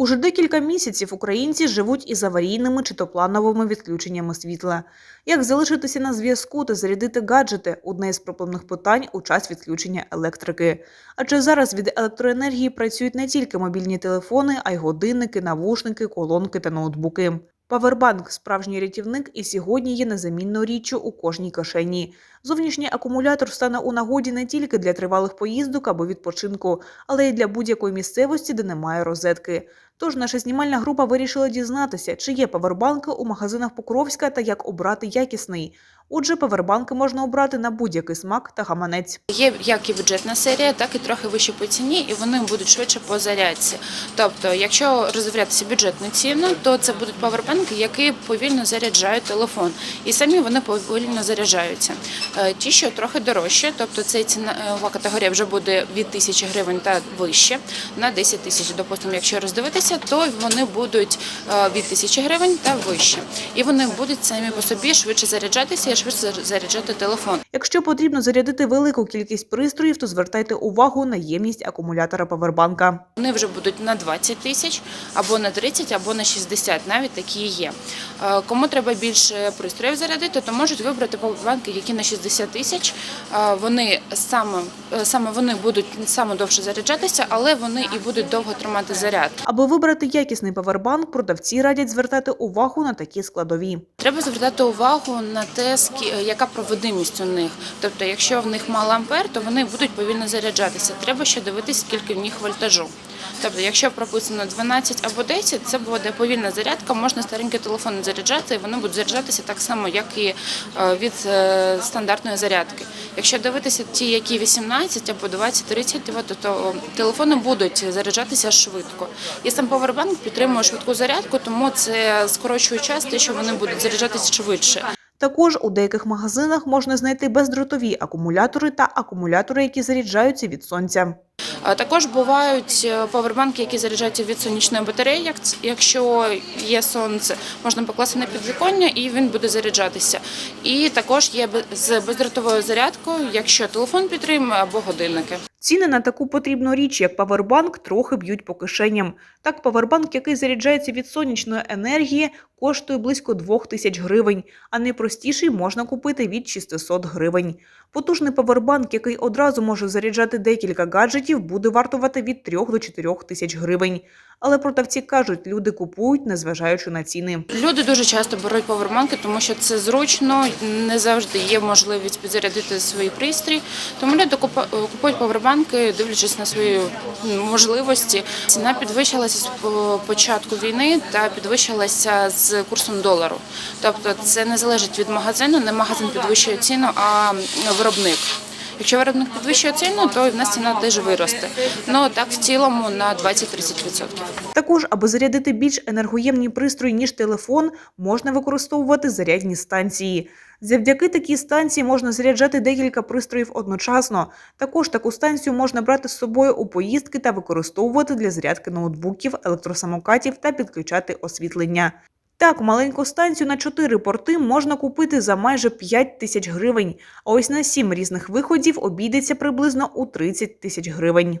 Уже декілька місяців українці живуть із аварійними чи то плановими відключеннями світла. Як залишитися на зв'язку та зарядити гаджети – одне із проблемних питань у час відключення електрики. Адже зараз від електроенергії працюють не тільки мобільні телефони, а й годинники, навушники, колонки та ноутбуки. Павербанк – справжній рятівник і сьогодні є незамінною річчю у кожній кишені. Зовнішній акумулятор стане у нагоді не тільки для тривалих поїздок або відпочинку, але й для будь-якої місцевості, де немає розетки. Тож наша знімальна група вирішила дізнатися, чи є павербанки у магазинах Покровська та як обрати якісний. Отже, павербанки можна обрати на будь-який смак та гаманець. Є як і бюджетна серія, так і трохи вище по ціні, і вони будуть швидше по зарядці. Тобто, якщо роздивлятися бюджетну ціну, то це будуть павербанки, які повільно заряджають телефон, і самі вони повільно заряджаються. Е, Ті, що трохи дорожче, тобто ця цінова категорія вже буде від тисячі гривень та вище на 10 тисяч. Допустимо, якщо роздивитися, то вони будуть е, від тисячі гривень та вище, і вони будуть самі по собі швидше заряджатися швидше заряджати телефон. Якщо потрібно зарядити велику кількість пристроїв, то звертайте увагу на ємність акумулятора павербанка. Вони вже будуть на 20 тисяч, або на 30, або на 60, навіть такі є. Е, Кому треба більше пристроїв зарядити, то можуть вибрати павербанки, які на 60 тисяч. Е, Вони саме, е, саме вони будуть саме довше заряджатися, але вони і будуть довго тримати заряд. Аби вибрати якісний павербанк, продавці радять звертати увагу на такі складові. Треба звертати увагу на те, яка проводимість у них. Тобто, якщо в них мало ампер, то вони будуть повільно заряджатися. Треба ще дивитися, скільки в них вольтажу. Тобто, якщо прописано 12 або 10, це буде повільна зарядка, можна старенькі телефони заряджати, і вони будуть заряджатися так само, як і е, від е, стандартної зарядки. Якщо дивитися ті, які 18 або 20-30 то телефони будуть заряджатися швидко. І сам Powerbank підтримує швидку зарядку, тому це скорочує час, те, що вони будуть заряджатися швидше. Також у деяких магазинах можна знайти бездротові акумулятори та акумулятори, які заряджаються від сонця. Також бувають е, павербанки, які заряджаються від сонячної батареї. Як Якщо є сонце, можна покласти на підвіконня і він буде заряджатися. І також є з бездротовою зарядкою, якщо телефон підтримує або годинники. Ціни на таку потрібну річ, як павербанк, трохи б'ють по кишеням. Так, павербанк, який заряджається від сонячної енергії, коштує близько 2 тисяч гривень, а найпростіший можна купити від 600 гривень. Потужний павербанк, який одразу може заряджати декілька гаджетів, буде вартувати від 3 до 4 тисяч гривень. Але продавці кажуть, люди купують, незважаючи на ціни. Люди дуже часто беруть павербанки, тому що це зручно, не завжди є можливість підзарядити свої пристрій. Тому люди купують павербанки, дивлячись на свої можливості. Ціна підвищилася з початку війни та підвищилася з курсом долару. Тобто це не залежить від магазину, не магазин підвищує ціну, а виробник. Якщо виробник підвищує ціну, то в нас ціна теж виросте. Ну так в цілому на 20-30%. Також, аби зарядити більш енергоємні пристрої, ніж телефон, можна використовувати зарядні станції. Завдяки такій станції можна заряджати декілька пристроїв одночасно. Також таку станцію можна брати з собою у поїздки та використовувати для зарядки ноутбуків, електросамокатів та підключати освітлення. Так, маленьку станцію на 4 порти можна купити за майже 5 тисяч гривень, а ось на 7 різних виходів обійдеться приблизно у 30 тисяч гривень.